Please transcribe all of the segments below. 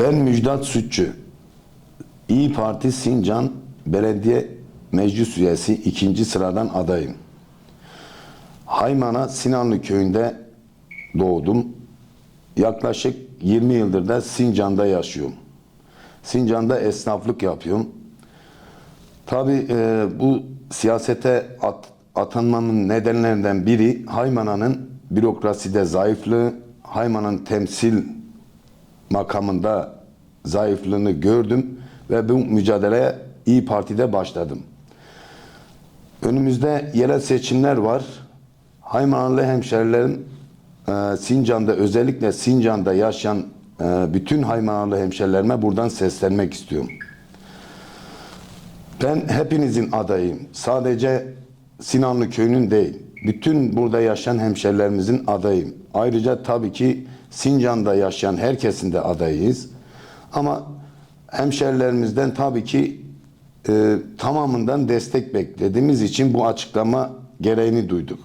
Ben Müjdat Sütçü. İyi Parti Sincan Belediye Meclis Üyesi ikinci sıradan adayım. Haymana Sinanlı köyünde doğdum. Yaklaşık 20 yıldır da Sincan'da yaşıyorum. Sincan'da esnaflık yapıyorum. Tabii e, bu siyasete at, atanmamın nedenlerinden biri Haymana'nın bürokraside zayıflığı, Haymana'nın temsil makamında zayıflığını gördüm ve bu mücadeleye İyi Parti'de başladım. Önümüzde yerel seçimler var. Haymanalı hemşerilerim e, Sincan'da özellikle Sincan'da yaşayan e, bütün Haymanalı hemşerilerime buradan seslenmek istiyorum. Ben hepinizin adayım. Sadece Sinanlı köyünün değil. Bütün burada yaşayan hemşerilerimizin adayım. Ayrıca tabii ki Sincan'da yaşayan herkesin de adayıyız. Ama hemşerilerimizden tabii ki e, tamamından destek beklediğimiz için bu açıklama gereğini duyduk.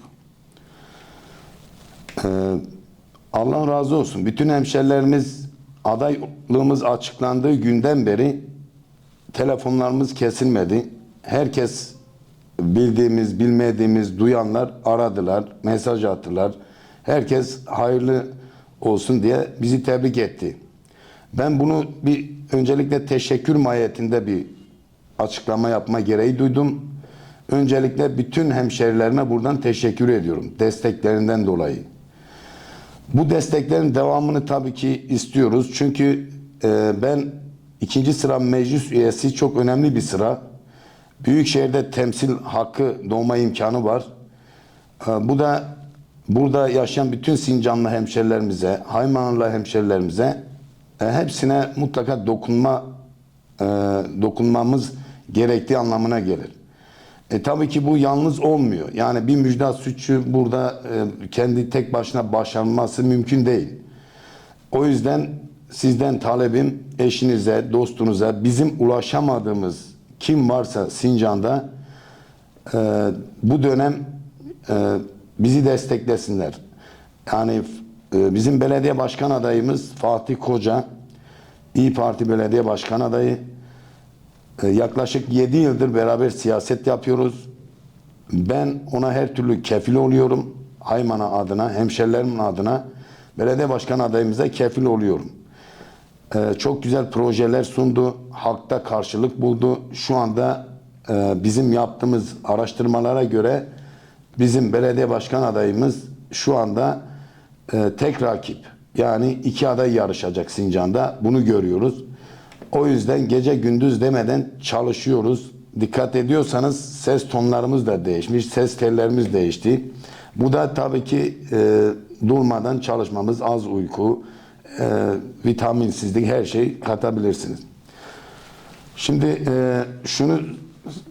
E, Allah razı olsun. Bütün hemşerilerimiz adaylığımız açıklandığı günden beri telefonlarımız kesilmedi. Herkes bildiğimiz, bilmediğimiz, duyanlar aradılar, mesaj attılar. Herkes hayırlı olsun diye bizi tebrik etti. Ben bunu bir öncelikle teşekkür mahiyetinde bir açıklama yapma gereği duydum. Öncelikle bütün hemşerilerime buradan teşekkür ediyorum desteklerinden dolayı. Bu desteklerin devamını tabii ki istiyoruz. Çünkü e, ben ikinci sıra meclis üyesi çok önemli bir sıra. Büyükşehir'de temsil hakkı doğma imkanı var. E, bu da burada yaşayan bütün Sincanlı hemşerilerimize, Haymanalı hemşerilerimize e, hepsine mutlaka dokunma e, dokunmamız gerektiği anlamına gelir. E tabii ki bu yalnız olmuyor. Yani bir müjdat suçu burada e, kendi tek başına başarılması mümkün değil. O yüzden sizden talebim eşinize, dostunuza, bizim ulaşamadığımız kim varsa Sincan'da e, bu dönem e, bizi desteklesinler. Yani e, bizim belediye başkan adayımız Fatih Koca, İyi Parti belediye başkan adayı. E, yaklaşık 7 yıldır beraber siyaset yapıyoruz. Ben ona her türlü kefil oluyorum. Haymana adına, hemşerilerimin adına belediye başkan adayımıza kefil oluyorum. Ee, çok güzel projeler sundu. Halkta karşılık buldu. Şu anda e, bizim yaptığımız araştırmalara göre bizim belediye başkan adayımız şu anda e, tek rakip. Yani iki aday yarışacak Sincan'da. Bunu görüyoruz. O yüzden gece gündüz demeden çalışıyoruz. Dikkat ediyorsanız ses tonlarımız da değişmiş, ses tellerimiz değişti. Bu da tabii ki e, durmadan çalışmamız, az uyku, e, vitaminsizlik her şey katabilirsiniz. Şimdi e, şunu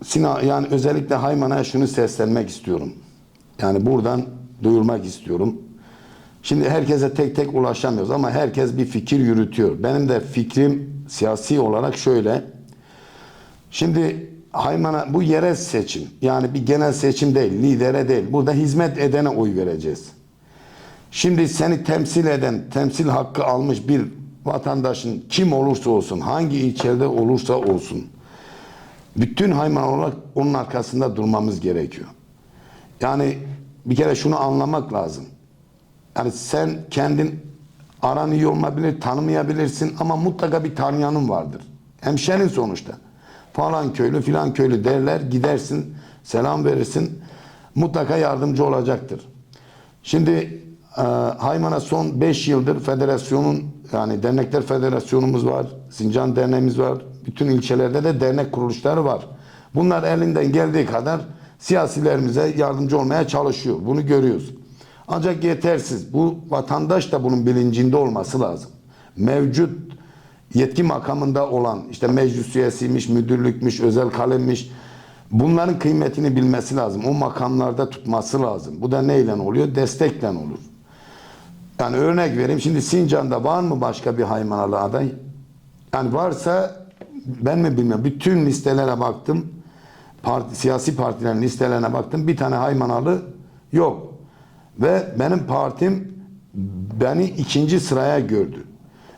Sina yani özellikle Hayman'a şunu seslenmek istiyorum. Yani buradan duyurmak istiyorum. Şimdi herkese tek tek ulaşamıyoruz ama herkes bir fikir yürütüyor. Benim de fikrim siyasi olarak şöyle. Şimdi Haymana bu yerel seçim. Yani bir genel seçim değil, lidere değil. Burada hizmet edene oy vereceğiz. Şimdi seni temsil eden, temsil hakkı almış bir vatandaşın kim olursa olsun, hangi ilçede olursa olsun, bütün hayman olarak onun arkasında durmamız gerekiyor. Yani bir kere şunu anlamak lazım. Yani sen kendin aran iyi olmayabilir, tanımayabilirsin ama mutlaka bir tanıyanın vardır. Hemşerin sonuçta. Falan köylü filan köylü derler, gidersin, selam verirsin. Mutlaka yardımcı olacaktır. Şimdi e, Hayman'a son 5 yıldır federasyonun yani dernekler federasyonumuz var, Sincan derneğimiz var. Bütün ilçelerde de dernek kuruluşları var. Bunlar elinden geldiği kadar siyasilerimize yardımcı olmaya çalışıyor. Bunu görüyoruz. Ancak yetersiz. Bu vatandaş da bunun bilincinde olması lazım. Mevcut yetki makamında olan işte meclis üyesiymiş, müdürlükmüş, özel kalemmiş bunların kıymetini bilmesi lazım. O makamlarda tutması lazım. Bu da neyle oluyor? Destekle olur. Yani örnek vereyim. Şimdi Sincan'da var mı başka bir Haymanalı aday? Yani varsa ben mi bilmiyorum. Bütün listelere baktım. Parti, siyasi partilerin listelerine baktım. Bir tane Haymanalı yok. Ve benim partim beni ikinci sıraya gördü.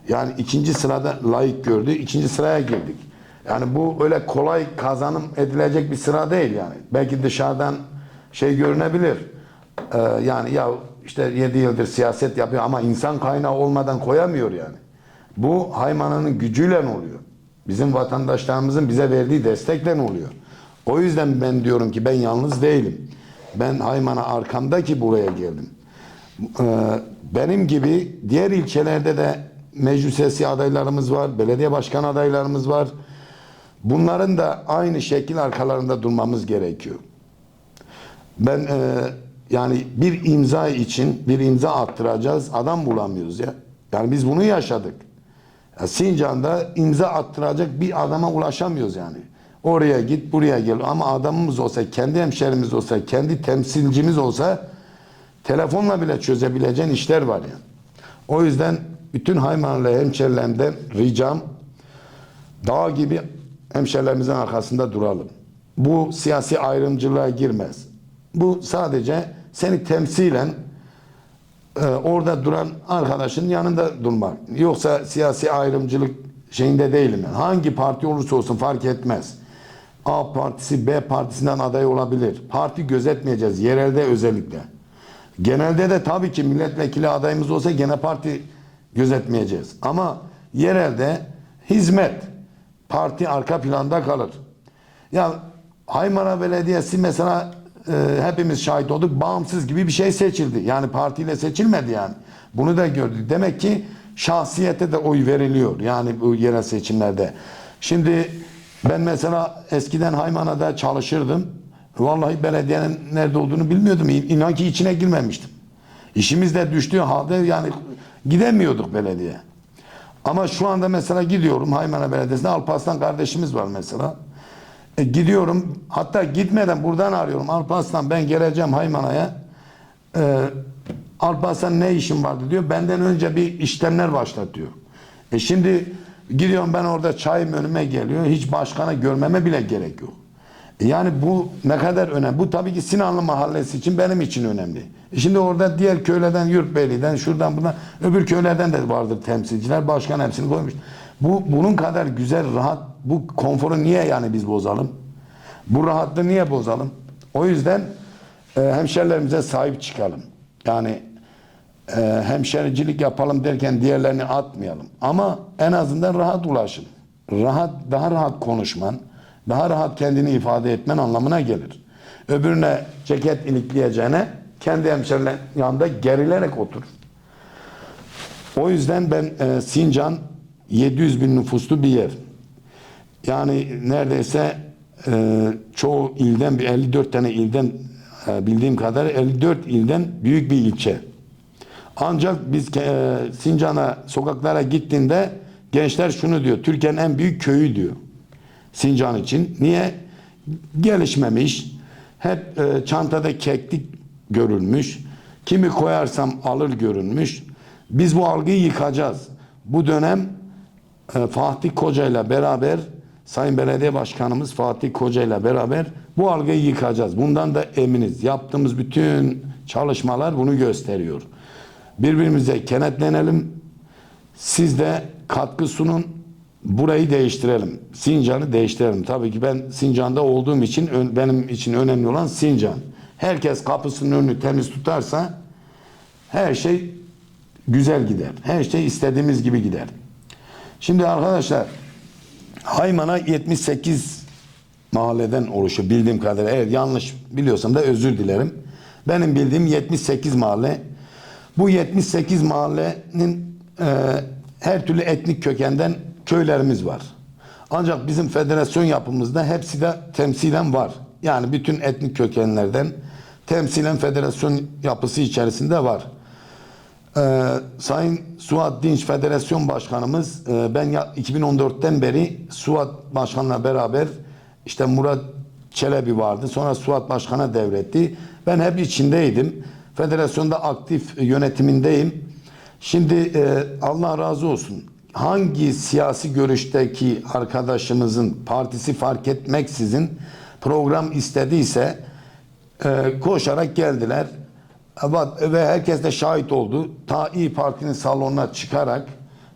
Yani ikinci sırada layık gördü. ikinci sıraya girdik. Yani bu öyle kolay kazanım edilecek bir sıra değil yani. Belki dışarıdan şey görünebilir. Ee, yani ya işte 7 yıldır siyaset yapıyor ama insan kaynağı olmadan koyamıyor yani. Bu Haymana'nın gücüyle oluyor. Bizim vatandaşlarımızın bize verdiği destekle oluyor. O yüzden ben diyorum ki ben yalnız değilim. Ben Hayman'a arkamda ki buraya geldim. Ee, benim gibi diğer ilçelerde de meclis üyesi adaylarımız var, belediye başkan adaylarımız var. Bunların da aynı şekil arkalarında durmamız gerekiyor. Ben e, yani bir imza için bir imza attıracağız. Adam bulamıyoruz ya. Yani biz bunu yaşadık. Ya Sincan'da imza attıracak bir adama ulaşamıyoruz yani. Oraya git, buraya gel. Ama adamımız olsa, kendi hemşerimiz olsa, kendi temsilcimiz olsa telefonla bile çözebileceğin işler var yani. O yüzden bütün Haymanlı hemşerilerimden ricam dağ gibi hemşerilerimizin arkasında duralım. Bu siyasi ayrımcılığa girmez. Bu sadece seni temsilen e, orada duran arkadaşın yanında durmak. Yoksa siyasi ayrımcılık şeyinde değilim. Yani. Hangi parti olursa olsun fark etmez. A partisi B partisinden aday olabilir. Parti gözetmeyeceğiz yerelde özellikle. Genelde de tabii ki milletvekili adayımız olsa gene parti gözetmeyeceğiz. Ama yerelde hizmet parti arka planda kalır. Ya Haymana Belediyesi mesela e, hepimiz şahit olduk. Bağımsız gibi bir şey seçildi. Yani partiyle seçilmedi yani. Bunu da gördük. Demek ki şahsiyete de oy veriliyor. Yani bu yerel seçimlerde. Şimdi ben mesela eskiden Haymana'da çalışırdım. Vallahi belediyenin nerede olduğunu bilmiyordum. İnan ki içine girmemiştim. İşimiz de düştüğü halde yani gidemiyorduk belediye. Ama şu anda mesela gidiyorum Haymana Belediyesi'nde Alparslan kardeşimiz var mesela. E, gidiyorum hatta gitmeden buradan arıyorum. Alparslan ben geleceğim Haymana'ya. E, Alparslan ne işin vardı diyor. Benden önce bir işlemler başlat diyor. E şimdi gidiyorum ben orada çayım önüme geliyor. Hiç başkanı görmeme bile gerek yok. E yani bu ne kadar önemli. Bu tabii ki Sinanlı Mahallesi için benim için önemli. E şimdi orada diğer köylerden, Yurtbeyli'den, şuradan buradan, öbür köylerden de vardır temsilciler. Başkan hepsini koymuş. Bu bunun kadar güzel, rahat, bu konforu niye yani biz bozalım? Bu rahatlığı niye bozalım? O yüzden e, hemşerilerimize sahip çıkalım. Yani e, hemşericilik yapalım derken diğerlerini atmayalım. Ama en azından rahat ulaşın. Rahat, daha rahat konuşman, daha rahat kendini ifade etmen anlamına gelir. Öbürüne ceket ilikleyeceğine kendi hemşerilerin yanında gerilerek otur. O yüzden ben e, Sincan 700 bin nüfuslu bir yer. Yani neredeyse e, çoğu ilden bir 54 tane ilden e, bildiğim kadar 54 ilden büyük bir ilçe. Ancak biz e, Sincan'a sokaklara gittiğinde gençler şunu diyor. Türkiye'nin en büyük köyü diyor. Sincan için. Niye? Gelişmemiş. Hep e, çantada keklik görülmüş. Kimi koyarsam alır görünmüş. Biz bu algıyı yıkacağız. Bu dönem Fatih Koca ile beraber Sayın Belediye Başkanımız Fatih Koca ile beraber bu algıyı yıkacağız. Bundan da eminiz. Yaptığımız bütün çalışmalar bunu gösteriyor. Birbirimize kenetlenelim. Siz de katkı sunun. Burayı değiştirelim. Sincan'ı değiştirelim. Tabii ki ben Sincan'da olduğum için benim için önemli olan Sincan. Herkes kapısının önünü temiz tutarsa her şey güzel gider. Her şey istediğimiz gibi gider. Şimdi arkadaşlar Hayman'a 78 mahalleden oluşuyor bildiğim kadarıyla. Eğer yanlış biliyorsam da özür dilerim. Benim bildiğim 78 mahalle. Bu 78 mahallenin e, her türlü etnik kökenden köylerimiz var. Ancak bizim federasyon yapımızda hepsi de temsilen var. Yani bütün etnik kökenlerden temsilen federasyon yapısı içerisinde var. Ee, Sayın Suat Dinç Federasyon Başkanımız e, ben ya 2014'ten beri Suat Başkan'la beraber işte Murat Çelebi vardı. Sonra Suat Başkan'a devretti. Ben hep içindeydim. Federasyonda aktif yönetimindeyim. Şimdi e, Allah razı olsun. Hangi siyasi görüşteki arkadaşımızın partisi fark etmeksizin program istediyse e, koşarak geldiler. Evet, ve herkes de şahit oldu. Ta İyi Parti'nin salonuna çıkarak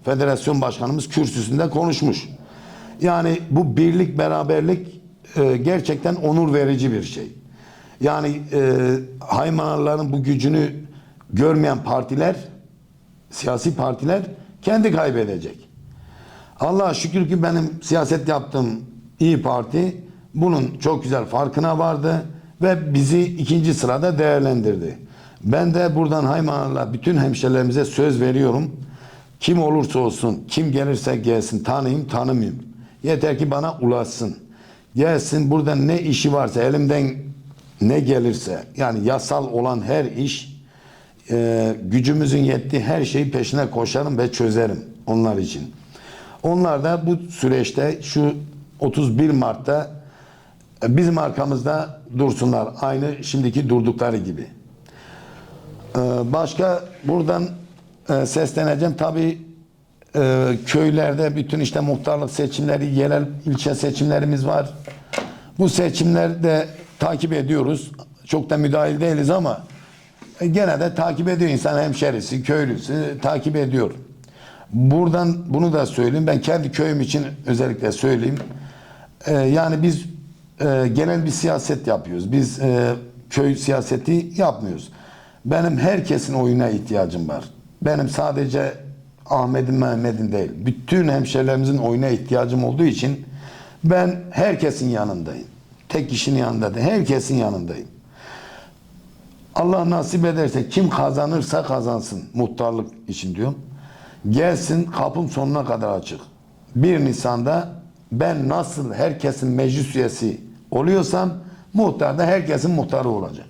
federasyon başkanımız kürsüsünde konuşmuş. Yani bu birlik, beraberlik e, gerçekten onur verici bir şey. Yani e, Haymanalıların bu gücünü görmeyen partiler, siyasi partiler kendi kaybedecek. Allah'a şükür ki benim siyaset yaptığım İyi Parti bunun çok güzel farkına vardı ve bizi ikinci sırada değerlendirdi. Ben de buradan Haymanalı'la bütün hemşerilerimize söz veriyorum. Kim olursa olsun, kim gelirse gelsin, tanıyayım tanımayayım. Yeter ki bana ulaşsın. Gelsin burada ne işi varsa elimden ne gelirse yani yasal olan her iş e, gücümüzün yettiği her şeyi peşine koşarım ve çözerim onlar için. Onlar da bu süreçte şu 31 Mart'ta e, bizim arkamızda dursunlar. Aynı şimdiki durdukları gibi. Ee, Başka buradan e, sesleneceğim. Tabii e, köylerde bütün işte muhtarlık seçimleri, yerel ilçe seçimlerimiz var. Bu seçimlerde takip ediyoruz. Çok da müdahil değiliz ama e, gene de takip ediyor insan hemşerisi, köylüsü takip ediyor. Buradan bunu da söyleyeyim. Ben kendi köyüm için özellikle söyleyeyim. Yani biz genel bir siyaset yapıyoruz. Biz köy siyaseti yapmıyoruz. Benim herkesin oyuna ihtiyacım var. Benim sadece Ahmet'in Mehmet'in değil. Bütün hemşerilerimizin oyuna ihtiyacım olduğu için ben herkesin yanındayım. Tek kişinin yanında değil. Herkesin yanındayım. Allah nasip ederse kim kazanırsa kazansın muhtarlık için diyorum. Gelsin kapım sonuna kadar açık. 1 Nisan'da ben nasıl herkesin meclis üyesi oluyorsam muhtar da herkesin muhtarı olacak.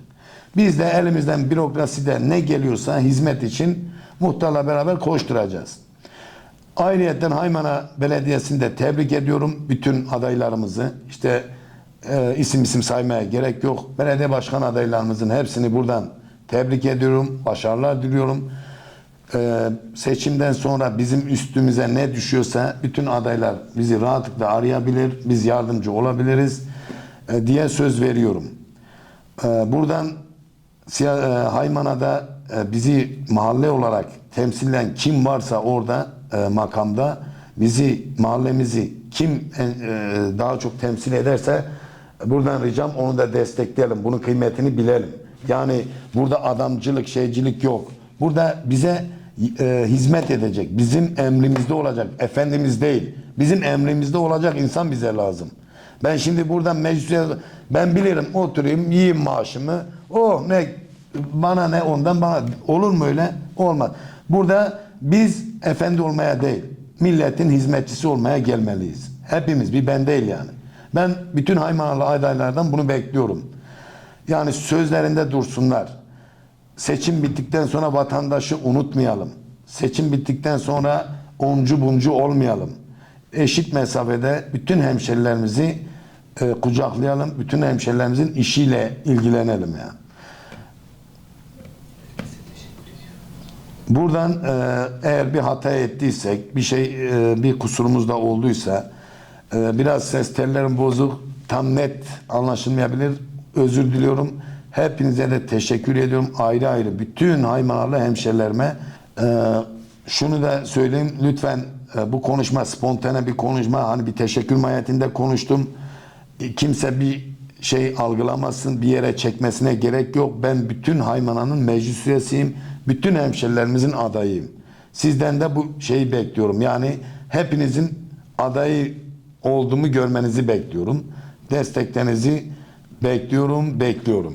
Biz de elimizden bürokraside ne geliyorsa hizmet için muhtarla beraber koşturacağız. Ayrıyeten Haymana Belediyesi'ni de tebrik ediyorum bütün adaylarımızı. İşte e, isim isim saymaya gerek yok. Belediye başkan adaylarımızın hepsini buradan tebrik ediyorum. Başarılar diliyorum. E, seçimden sonra bizim üstümüze ne düşüyorsa bütün adaylar bizi rahatlıkla arayabilir. Biz yardımcı olabiliriz e, diye söz veriyorum. E, buradan Haymana'da e, bizi mahalle olarak temsilen kim varsa orada e, makamda bizi mahallemizi kim e, e, daha çok temsil ederse buradan ricam onu da destekleyelim. Bunun kıymetini bilelim. Yani burada adamcılık, şeycilik yok. Burada bize e, hizmet edecek. Bizim emrimizde olacak. Efendimiz değil. Bizim emrimizde olacak insan bize lazım. Ben şimdi buradan meclise ben bilirim oturayım yiyeyim maaşımı. Oh ne bana ne ondan bana olur mu öyle? Olmaz. Burada biz efendi olmaya değil, milletin hizmetçisi olmaya gelmeliyiz. Hepimiz bir ben değil yani. Ben bütün Haymanalı adaylardan bunu bekliyorum. Yani sözlerinde dursunlar. Seçim bittikten sonra vatandaşı unutmayalım. Seçim bittikten sonra oncu buncu olmayalım. Eşit mesafede bütün hemşerilerimizi e, kucaklayalım. Bütün hemşerilerimizin işiyle ilgilenelim yani. Buradan e, eğer bir hata ettiysek, bir şey e, bir kusurumuz da olduysa, e, biraz ses tellerim bozuk, tam net anlaşılmayabilir. Özür diliyorum. Hepinize de teşekkür ediyorum. Ayrı ayrı bütün Haymanalı hemşerilerime e, şunu da söyleyeyim. Lütfen e, bu konuşma spontane bir konuşma. Hani bir teşekkür mahiyetinde konuştum. E, kimse bir şey algılamasın, bir yere çekmesine gerek yok. Ben bütün Haymana'nın meclis üyesiyim. Bütün hemşerilerimizin adayıyım. Sizden de bu şeyi bekliyorum. Yani hepinizin adayı olduğumu görmenizi bekliyorum. Desteklerinizi bekliyorum, bekliyorum.